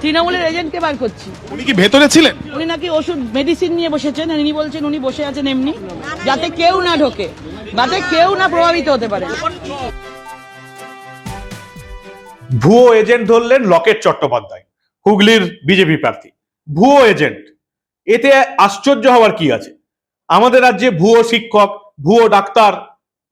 তৃণমূলের এজেন্টকে বার করছি। উনি কি ভেতরে ছিলেন? উনি নাকি ওষুধ মেডিসিন নিয়ে বসেছেন আর ইনি বলছেন উনি বসে আছেন এমনি যাতে কেউ না ঢোকে যাতে কেউ না প্রভাবিত হতে পারে। ভুয়ো এজেন্ট ধরলেন লকেট চট্টোপাধ্যায় হুগলির বিজেপি প্রার্থী। ভুয়ো এজেন্ট এতে আশ্চর্য হওয়ার কি আছে? আমাদের রাজ্যে ভুয়ো শিক্ষক ভুয়ো ডাক্তার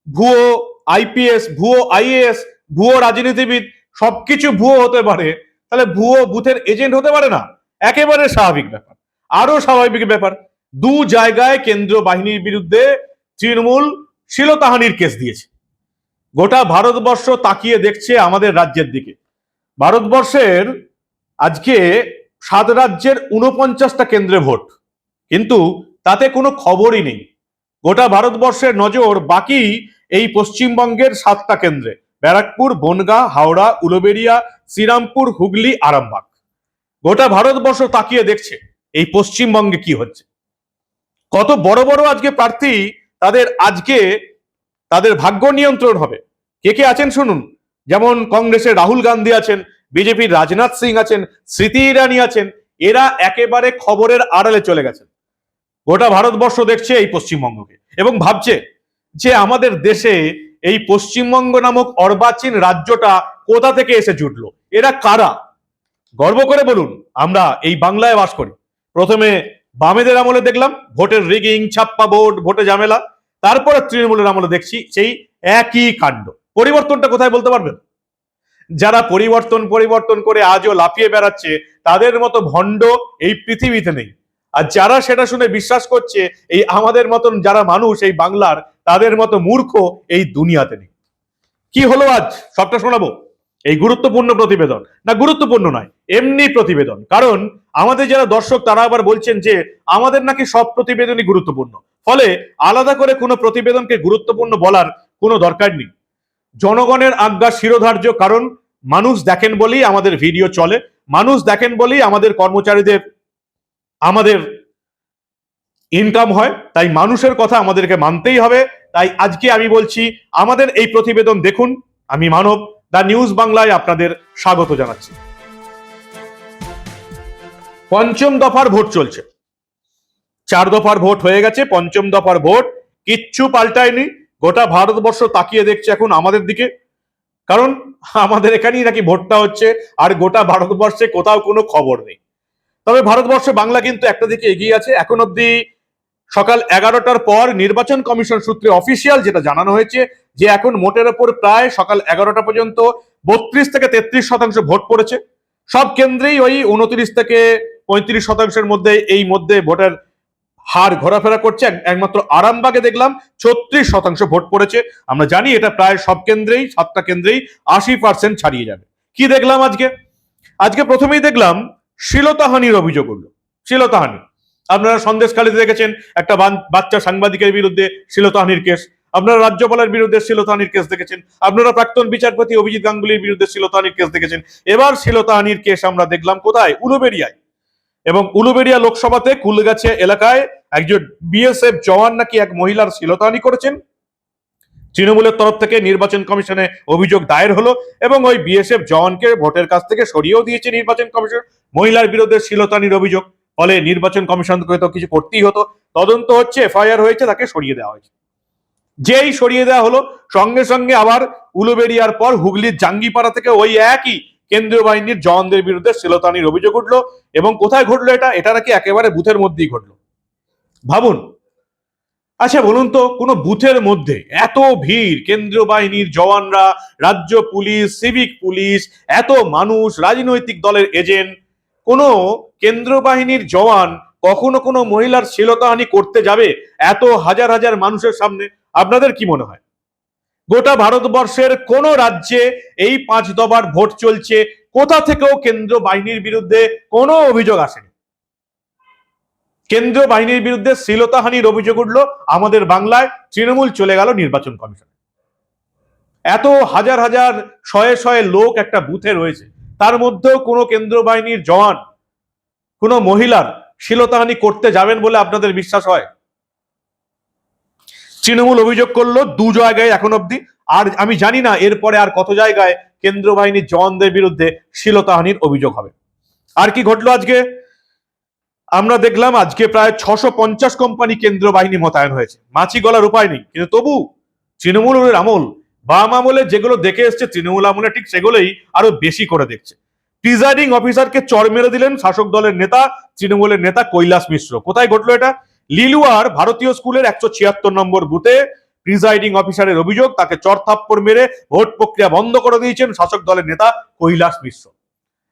ভুয়ো আইপিএস ভুয়ো আইএএস ভুয়ো রাজনীতিবিদ সবকিছু ভুয়ো হতে পারে। তাহলে ভুয়ো বুথের এজেন্ট হতে পারে না। একেবারে স্বাভাবিক ব্যাপার। আরও স্বাভাবিক ব্যাপার, দু জায়গায় কেন্দ্রীয় বাহিনীর বিরুদ্ধে তৃণমূল শিলতাহানির কেস দিয়েছে। গোটা ভারতবর্ষ তাকিয়ে দেখছে আমাদের রাজ্যের দিকে। ভারতবর্ষের আজকে সাত রাজ্যের উনপঞ্চাশটা কেন্দ্রে ভোট। কিন্তু তাতে কোনো খবরই নেই। গোটা ভারতবর্ষের নজর বাকি এই পশ্চিমবঙ্গের সাতটা কেন্দ্রে। ব্যারাকপুর, বনগাঁ, হাওড়া, উলুবেড়িয়া, শ্রীরামপুর, হুগলি, আরামবাগ। গোটা ভারতবর্ষ তাকিয়ে দেখছে এই পশ্চিমবঙ্গে কি হচ্ছে। কত বড় বড় আজকে প্রার্থী তাদের আজকে তাদের ভাগ্য নিয়ন্ত্রণ হবে। কে কে আছেন শুনুন। যেমন কংগ্রেসের রাহুল গান্ধী আছেন, বিজেপির রাজনাথ সিং আছেন, স্মৃতি ইরানি আছেন, এরা একেবারে খবরের আড়ালে চলে গেছেন। গোটা ভারতবর্ষ দেখছে এই পশ্চিমবঙ্গকে এবং ভাবছে যে আমাদের দেশে এই পশ্চিমবঙ্গ নামক অর্বাচীন রাজ্যটা কোথা থেকে এসে জুটলো? এরা কারা? গর্ব করে বলুন, আমরা এই বাংলায় বাস করি। প্রথমে বামেদের আমলে দেখলাম, ভোটের রিগিং, ছাপ্পা ভোট, ভোটে ঝামেলা। তারপরে তৃণমূলের আমলে দেখছি সেই একই কাণ্ড। পরিবর্তনটা কোথায় বলতে পারবেন? যারা পরিবর্তন পরিবর্তন করে আজও লাফিয়ে বেড়াচ্ছে, তাদের মতো ভণ্ড এই পৃথিবীতে নেই। আর যারা সেটা শুনে বিশ্বাস করছে, এই আমাদের মতন যারা মানুষ, এই বাংলার, তাদের মতো মূর্খ এই দুনিয়াতে নেই। কি হলো আজ? সবটা শোনাবো? এই গুরুত্বপূর্ণ প্রতিবেদন? না, গুরুত্বপূর্ণ নয়, এমনি প্রতিবেদন। কারণ আমাদের যারা দর্শক, তারা আবার বলছেন যে আমাদের নাকি সব প্রতিবেদনই গুরুত্বপূর্ণ। ফলে আলাদা করে কোনো প্রতিবেদনকে গুরুত্বপূর্ণ বলার কোনো দরকার নেই। জনগণের আজ্ঞা শিরোধার্য, কারণ মানুষ দেখেন বলেই আমাদের ভিডিও চলে। মানুষ দেখেন বলেই আমাদের কর্মচারীদের আমাদের ইনকাম হয়, তাই মানুষের কথা আমাদেরকে মানতেই হবে। তাই আজকে আমি বলছি, আমাদের এই প্রতিবেদন দেখুন। আমি মানব, দা নিউজ বাংলায় আপনাদের স্বাগত জানাচ্ছি। পঞ্চম দফার ভোট চলছে। চার দফার ভোট হয়ে গেছে, পঞ্চম দফার ভোট কিচ্ছু পাল্টায়নি। গোটা ভারতবর্ষ তাকিয়ে দেখছে এখন আমাদের দিকে। কারণ আমাদের এখানেই নাকি ভোটটা হচ্ছে, আর গোটা ভারতবর্ষে কোথাও কোনো খবর নেই। তবে ভারতবর্ষে বাংলা কিন্তু একটা দিকে এগিয়ে আছে। এখন অব্দি সকাল এগারোটার পর নির্বাচন কমিশন সূত্রে অফিসিয়াল যেটা জানানো হয়েছে যে এখন মোটের ওপর প্রায় সকাল এগারোটা পর্যন্ত বত্রিশ থেকে তেত্রিশ শতাংশ ভোট পড়েছে। সব কেন্দ্রেই ওই উনত্রিশ থেকে পঁয়ত্রিশ শতাংশের মধ্যে এই মধ্যে ভোটের হার ঘোরাফেরা করছে। একমাত্র আরামবাগে দেখলাম ছত্রিশ শতাংশ ভোট পড়েছে। আমরা জানি এটা প্রায় সব কেন্দ্রেই, সাতটা কেন্দ্রেই আশি পার্সেন্ট ছাড়িয়ে যাবে। কি দেখলাম আজকে? আজকে প্রথমেই দেখলাম শিলতাহানির অভিযোগ উঠল। শিলতাহানি। আপনারা সন্দেশখালীতে দেখেছেন একটা বাচ্চা সাংবাদিকের বিরুদ্ধে শিলতাহানির কেস। আপনারা রাজ্যপালের বিরুদ্ধে শিলতাহানির কেস দেখেছেন। আপনারা প্রাক্তন বিচারপতি অভিজিৎ গাঙ্গুলির বিরুদ্ধে শিলতাহানির কেস দেখেছেন। এবার শিলতাহানির কেস আমরা দেখলাম কোথায়? উলুবেড়িয়ায় এবং উলুবেড়িয়া লোকসভাতে কুলগাছে এলাকায় একজন বিএসএফ জওয়ান নাকি এক মহিলার শিলতাহানি করেছেন। তৃণমূলের তরফ থেকে নির্বাচন কমিশনে অভিযোগ দায়ের হলো এবং ওই বিএসএফ জওয়ানকে ভোটের কাছ থেকে সরিয়েও দিয়েছে নির্বাচন কমিশন। মহিলার বিরুদ্ধে শিলতানির অভিযোগ, ফলে নির্বাচন কমিশনকে তো কিছু করতেই হতো। তদন্ত হচ্ছে, এফআইআর হয়েছে, তাকে সরিয়ে দেওয়া হয়েছে। যেই সরিয়ে দেওয়া হলো, সঙ্গে সঙ্গে আবার উলুবেড়িয়ার পর হুগলির জাঙ্গিপাড়া থেকে ওই একই কেন্দ্রীয় বাহিনীর জওয়ানদের বিরুদ্ধে শিলতানির অভিযোগ উঠল। এবং কোথায় ঘটলো এটা? এটা নাকি একেবারে বুথের মধ্যেই ঘটলো। ভাবুন আচ্ছা বলুন তো, কোনো বুথের মধ্যে এত ভিড়, কেন্দ্রীয় বাহিনীর জওয়ানরা, রাজ্য পুলিশ সিভিক পুলিশ, এত মানুষ, রাজনৈতিক দলের এজেন্ট কোনো কেন্দ্র বাহিনীর জওয়ান কখনো কোনো মহিলার শ্লীলতাহানি করতে যাবে এত হাজার হাজার মানুষের সামনে? আপনাদের কি মনে হয়? গোটা ভারতবর্ষের কোন রাজ্যে এই পাঁচ দবার ভোট চলছে? কোথা থেকেও কেন্দ্র বাহিনীর বিরুদ্ধে কোনো অভিযোগ আসেনি? কেন্দ্রীয় বাহিনীর বিরুদ্ধে শ্লীলতাহানির অভিযোগ উঠল। আমাদের বাংলায় তৃণমূল চলে গেল নির্বাচন কমিশনে। এত হাজার হাজার, শয়ে শয়ে লোক একটা বুথে রয়েছে। তার মধ্যেও কোনো কেন্দ্র বাহিনীর জওয়ান, কোনো মহিলার শ্লীলতাহানি করতে যাবেন বলে আপনাদের বিশ্বাস হয়? তৃণমূল অভিযোগ করল দু জায়গায় এখন অব্দি আর আমি জানি না এরপরে আর কত জায়গায় কেন্দ্র বাহিনীর জওয়ানদের বিরুদ্ধে শ্লীলতাহানির অভিযোগ হবে। আর কি ঘটলো আজকে? আমরা দেখলাম আজকে প্রায় ছশো পঞ্চাশ কোম্পানি কেন্দ্র বাহিনী মোতায়েন হয়েছে। মাছি গলার উপায় নেই। কিন্তু তবু তৃণমূলের আমল, বাম আমলে যেগুলো দেখে এসছে, তৃণমূল আমলে ঠিক সেগুলোই আরও বেশি করে দেখছে। প্রিজাইডিং অফিসারকে চর মেরে দিলেন শাসক দলের নেতা, তৃণমূলের নেতা কৈলাস মিশ্র। কোথায় ঘটলো এটা? লিলুয়ার ভারতীয় স্কুলের একশো ছিয়াত্তর নম্বর বুথে প্রিজাইডিং অফিসারের অভিযোগ, তাকে চর থাপ্পড় মেরে ভোট প্রক্রিয়া বন্ধ করে দিয়েছেন শাসক দলের নেতা কৈলাস মিশ্র।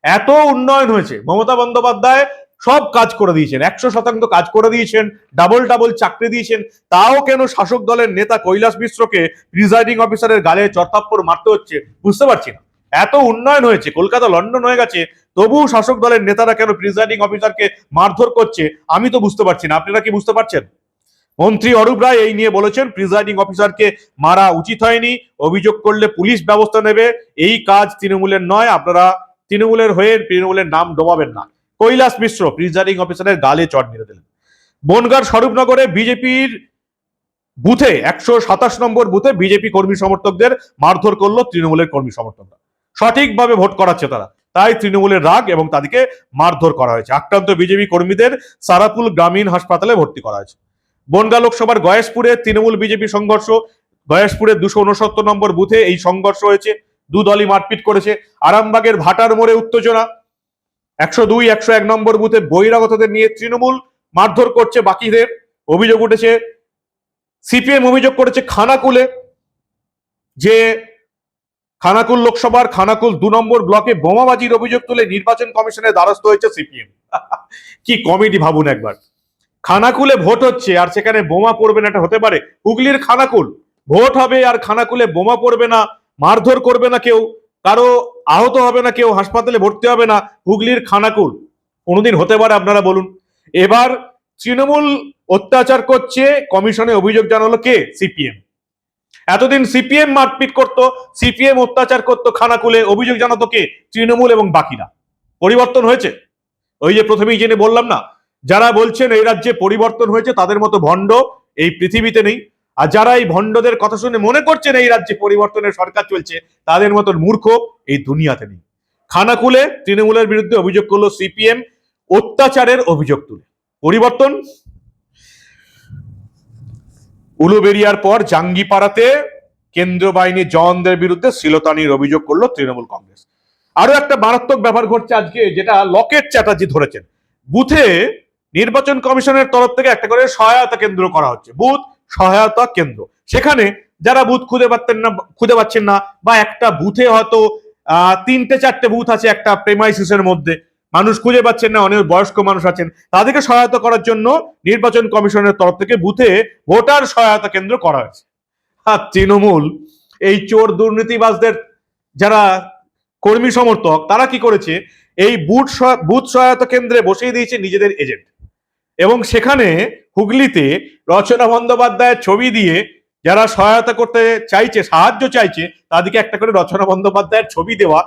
এত উন্নয়ন হয়েছে। মমতা বন্দ্যোপাধ্যায় সব কাজ করে দিয়েছেন। একশো শতাংশ কাজ করে দিয়েছেন ডাবল ডাবল চাকরি দিয়েছেন। তাও কেন শাসক দলের নেতা কৈলাস মিশ্রকে প্রিজাইডিং অফিসারের গালে চরথাপ্পড় মারতে হচ্ছে বুঝতে পারছি না। এত উন্নয়ন হয়েছে, কলকাতা, লন্ডন হয়ে গেছে, তবুও শাসক দলের নেতারা কেন প্রিজাইডিং অফিসারকে মারধর করছে, আমি তো বুঝতে পারছি না। আপনারা কি বুঝতে পারছেন? মন্ত্রী অরূপ রায় এই নিয়ে বলেছেন প্রিজাইডিং অফিসারকে মারা উচিত হয়নি, অভিযোগ করলে পুলিশ ব্যবস্থা নেবে, এই কাজ তৃণমূলের নয়, আপনারা তৃণমূলের হয়ে তৃণমূলের নাম ডোবাবেন না। কৈলাস মিশ্র প্রিজাইডিং অফিসারের গালে চট মেরে দিলেন। বনগার স্বরূপনগরে বিজেপির বুথে, একশো সাতাশ নম্বর বুথে বিজেপি কর্মী সমর্থকদের মারধর করল তৃণমূলের কর্মী সমর্থকরা। সঠিকভাবে ভোট করাচ্ছে তারা। তাই তৃণমূলের রাগ এবং তাদেরকে মারধর করা হয়েছে। আক্রান্ত বিজেপি কর্মীদের সারাপুল গ্রামীণ হাসপাতালে ভর্তি করা হয়েছে। বনগা লোকসভার গয়েশপুরে তৃণমূল বিজেপি সংঘর্ষ গয়েশপুরের দুশো উনসত্তর নম্বর বুথে এই সংঘর্ষ হয়েছে। দু দলই মারপিট করেছে। আরামবাগের ভাটার মোড়ে উত্তেজনা। একশো দুই, একশো এক নম্বর বুথে বহিরাগতদের নিয়ে তৃণমূল মারধর করছে বাকিদের। অভিযোগ উঠেছে, সিপিএম অভিযোগ করেছে খানাকুলে, যে খানাকুল লোকসভার খানাকুল দু নম্বর ব্লকে বোমাবাজির অভিযোগ তুলে নির্বাচন কমিশনের দ্বারস্থ হয়েছে সিপিএম। কি কমেডি ভাবুন একবার। খানাকুলে ভোট হচ্ছে আর সেখানে বোমা পড়বে না, এটা হতে পারে। হুগলির খানাকুল, ভোট হবে আর খানাকুলে বোমা পড়বে না, মারধর করবে না কেউ। কারও আহত হবে না, কেউ হাসপাতালে ভর্তি হবে না, হুগলির খানাকুল। কোনোদিন হতে পারে, আপনারা বলুন। এবার তৃণমূল অত্যাচার করছে, কমিশনে অভিযোগ জানালো কে? সিপিএম। এতদিন সিপিএম মারপিট করতো, সিপিএম অত্যাচার করতো খানাকুলে, অভিযোগ জানাতো কে? তৃণমূল এবং বাকিরা। পরিবর্তন হয়েছে? ওই যে প্রথমেই জেনে বললাম না, যারা বলছেন এই রাজ্যে পরিবর্তন হয়েছে, তাদের মতো ভণ্ড এই পৃথিবীতে নেই। আর যারা এই ভণ্ডদের কথা শুনে মনে করছেন এই রাজ্যে পরিবর্তনের সরকার চলছে, তাদের মতন মূর্খ এই দুনিয়াতে নেই। খানাকুলে তৃণমূলের বিরুদ্ধে অভিযোগ করল সিপিএম, অত্যাচারের অভিযোগ তুলে। পরিবর্তন। উলুবেরিয়ার পর জাঙ্গিপাড়াতে কেন্দ্র বাহিনীর জওয়ানদের বিরুদ্ধে শ্লীলতানির অভিযোগ করল তৃণমূল কংগ্রেস। আরও একটা মারাত্মক ব্যাপার ঘটছে আজকে, যেটা লকেট চ্যাটার্জি ধরেছেন। বুথে নির্বাচন কমিশনের তরফ থেকে একটা করে সহায়তা কেন্দ্র করা হচ্ছে। বুথ সহায়তা কেন্দ্র। সেখানে যারা বুথ খুঁজে পাচ্ছেন না, খুঁজে পাচ্ছেন না, বা একটা বুথে হয়তো তিনটে, চারটে বুথ আছে একটা প্রেমাইসিসের মধ্যে। মানুষ খুঁজে পাচ্ছেন না, অনেক বয়স্ক মানুষ আছেন। তাদেরকে সহায়তা করার জন্য নির্বাচন কমিশনের তরফ থেকে বুথে ভোটার সহায়তা কেন্দ্র করা হয়েছে। আর তৃণমূল, এই চোর দুর্নীতিবাজদের যারা কর্মী সমর্থক, তারা কি করেছে? এই বুথ বুথ সহায়তা কেন্দ্রে বসিয়ে দিয়েছে নিজেদের এজেন্ট এবং সেখানে হুগলিতে রচনা বন্দ্যোপাধ্যায়ের ছবি দিয়ে যারা সহায়তা করতে চাইছে, সাহায্য চাইছে, তাদেরকে একটা করে রচনা বন্দ্যোপাধ্যায়ের ছবি দেওয়া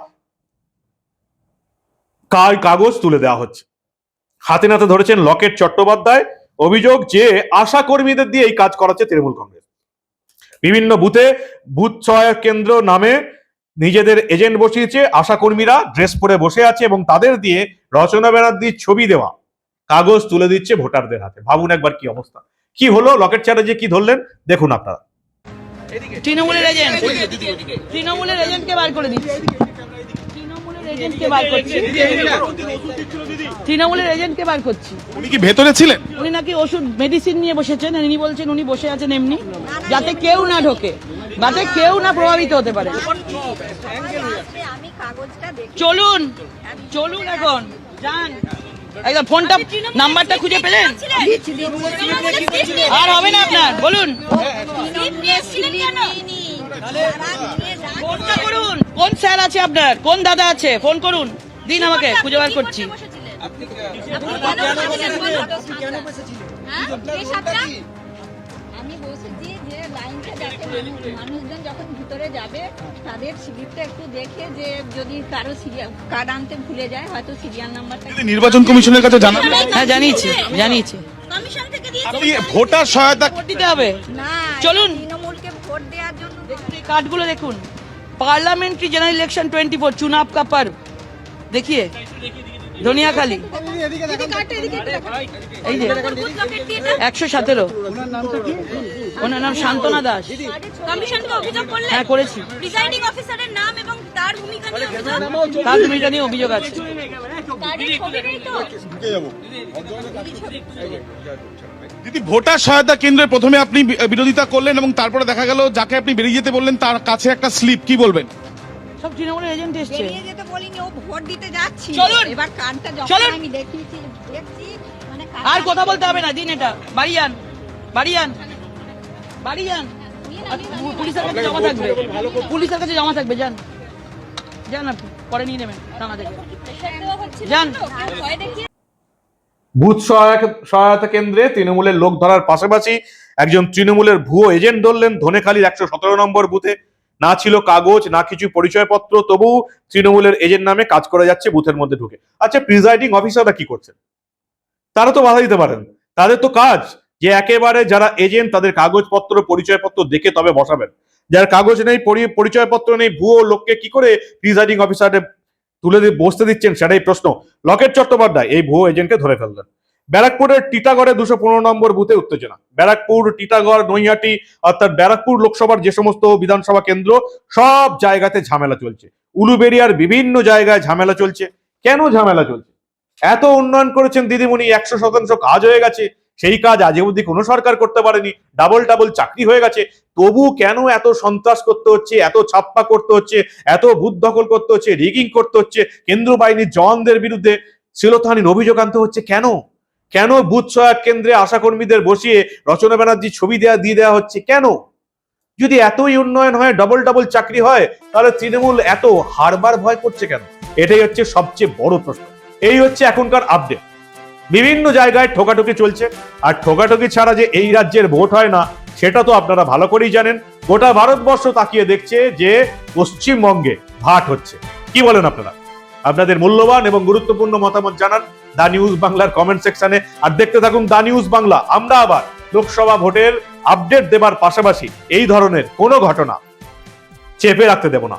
কাগজ তুলে দেওয়া হচ্ছে। হাতে নাতে ধরেছেন লকেট চট্টোপাধ্যায়, অভিযোগ যে আশা কর্মীদের দিয়ে এই কাজ করাচ্ছে তৃণমূল কংগ্রেস। বিভিন্ন বুথে বুথ সহায়ক কেন্দ্র নামে নিজেদের এজেন্ট বসিয়েছে, আশা কর্মীরা ড্রেস পরে বসে আছে এবং তাদের দিয়ে রচনা ব্যানার্জির ছবি দেওয়া। কাগজ তুলে দিচ্ছে ভোটারদের হাতে। ভাবুন একবার কি অবস্থা। কি হলো? লকেট চ্যাটার্জি কি ধরলেন? দেখুন আপনারা। তৃণমূলের এজেন্ট তৃণমূলের এজেন্টকে বার করে দিচ্ছি। তৃণমূলের এজেন্টকে বার করছি। তৃণমূলের এজেন্টকে বার করছি। উনি কি ভেতরে ছিলেন? উনি নাকি ওষুধ মেডিসিন নিয়ে বসেছেন। আর ইনি বলছেন উনি বসে আছেন এমনি। যাতে কেউ না ঢোকে। যাতে কেউ না প্রভাবিত হতে পারে। আসবে, আমি কাগজটা দেখে। চলুন। চলুন এখন। যান। একদম ফোনটা নাম্বারটা খুঁজে পেলেন আর হবে না আপনার বলুন করুন কোন স্যার আছে আপনার কোন দাদা আছে ফোন করুন দিন আমাকে খুঁজে বার করছি আমি মানুষজন যখন ভিতরে যাবে তাদের একটু দেখে যে যদি কারও কার্ড আনতে ভুলে যায় হয়তো সিরিয়াল নাম্বারটা নির্বাচন কমিশনের কাছে জানা হ্যাঁ জানিয়েছি জানিয়েছি। ভোটার সহায়তা দিতে হবে। চলুন। তৃণমূলকে ভোট দেওয়ার জন্য কার্ডগুলো দেখুন। Parliamentary general election twenty four চুনাব কা পর্ব দেখিয়ে। ধনিয়াখালী। একশো সতেরো। ওনার নাম শান্তনা দাস। কমিশনকে অভিযোগ করলেন হ্যাঁ করেছি। প্রিসাইডিং অফিসারের নাম এবং তার ভূমিকা নিয়ে অভিযোগ? তার ভূমিকা নিয়ে অভিযোগ আছে। তো। দিদি ভোটার সহায়তা কেন্দ্রে প্রথমে আপনি বিরোধিতা করলেন এবং তারপরে দেখা গেল যাকে আপনি বেরিয়ে যেতে বললেন তার কাছে একটা স্লিপ। কি বলবেন? সব তৃণমূলের এজেন্ট এসছে। বেরিয়ে যেতে বলিনি ও ভোট দিতে যাচ্ছি এবার কার্ডটা যখন আমি দেখিয়েছি দেখছি মানে আর কথা বলতে হবে না দিন এটা। বাড়ি যান। বাড়ি যান। বাড়ি যান। পুলিশের কাছে জমা থাকবে। পুলিশের কাছে জমা থাকবে যান। যান আপনি পরে নিয়ে নেবেন থানা থেকে। যান। বুথ সহায়তা কেন্দ্রে তৃণমূলের লোক ধরার পাশাপাশি একজন তৃণমূলের ভুয়ো এজেন্ট ধরলেন ধনেখালির একশো সতেরো নম্বর বুথে। না ছিল কাগজ না কিছু পরিচয়পত্র তবু তৃণমূলের এজেন্ট নামে কাজ করে যাচ্ছে বুথের মধ্যে ঢুকে। আচ্ছা প্রিজাইডিং অফিসাররা কি করছেন? তারা তো বাধা দিতে পারেন। তাদের তো কাজ। যে একেবারে যারা এজেন্ট তাদের কাগজপত্র, পরিচয়পত্র দেখে তবে বসাবেন। যার কাগজ নেই, পরি- পরিচয়পত্র নেই, ভুয়ো লোককে কি করে প্রিজাইডিং অফিসারে তুলে দিয়ে বসতে দিচ্ছেন? সেটাই প্রশ্ন। লকেট চট্টোপাধ্যায়, এই ভুয়ো এজেন্টকে ধরে ফেললেন। ব্যারাকপুরের টিটাগড়ে দুশো পনেরো নম্বর বুথে উত্তেজনা। ব্যারাকপুর, টিটাগড়, নৈহাটি, অর্থাৎ ব্যারাকপুর লোকসভার যে সমস্ত বিধানসভা কেন্দ্র, সব জায়গাতে ঝামেলা চলছে। উলুবেরিয়ার বিভিন্ন জায়গায় ঝামেলা চলছে। কেন ঝামেলা চলছে? এত উন্নয়ন করেছেন দিদিমণি, একশো শতাংশ কাজ হয়ে গেছে। সেই কাজ আজ অবধি কোনো সরকার করতে পারেনি। ডাবল ডাবল চাকরি হয়ে গেছে। তবু কেন এত সন্ত্রাস করতে হচ্ছে, এত ছাপ্পা করতে হচ্ছে, এত ভূত দখল করতে হচ্ছে রিগিং করতে হচ্ছে, কেন্দ্র বাহিনীর জওয়ানদের বিরুদ্ধে শিলতাহানির অভিযোগ আনতে হচ্ছে কেন? কেন বুথ সহায়ক কেন্দ্রে আশাকর্মীদের বসিয়ে রচনা ব্যানার্জি ছবি দেওয়া দিয়ে দেওয়া হচ্ছে কেন? যদি এতই উন্নয়ন হয় ডবল ডাবল চাকরি হয়, তাহলে তৃণমূল এত হারবার ভয় করছে কেন? এটাই হচ্ছে সবচেয়ে বড় প্রশ্ন। এই হচ্ছে এখনকার আপডেট বিভিন্ন জায়গায় ঠোকাঠুকি চলছে। আর ঠোকাঠুকি ছাড়া যে এই রাজ্যের ভোট হয় না, সেটা তো আপনারা ভালো করেই জানেন। গোটা ভারতবর্ষ তাকিয়ে দেখছে যে পশ্চিমবঙ্গে ভাট হচ্ছে। কি বলেন আপনারা? আপনাদের মূল্যবান এবং গুরুত্বপূর্ণ মতামত জানান দা নিউজ বাংলার কমেন্ট সেকশনে। আর দেখতে থাকুন দা নিউজ বাংলা। আমরা আবার লোকসভা ভোটের আপডেট দেবার পাশাপাশি এই ধরনের কোনো ঘটনা চেপে রাখতে দেব না।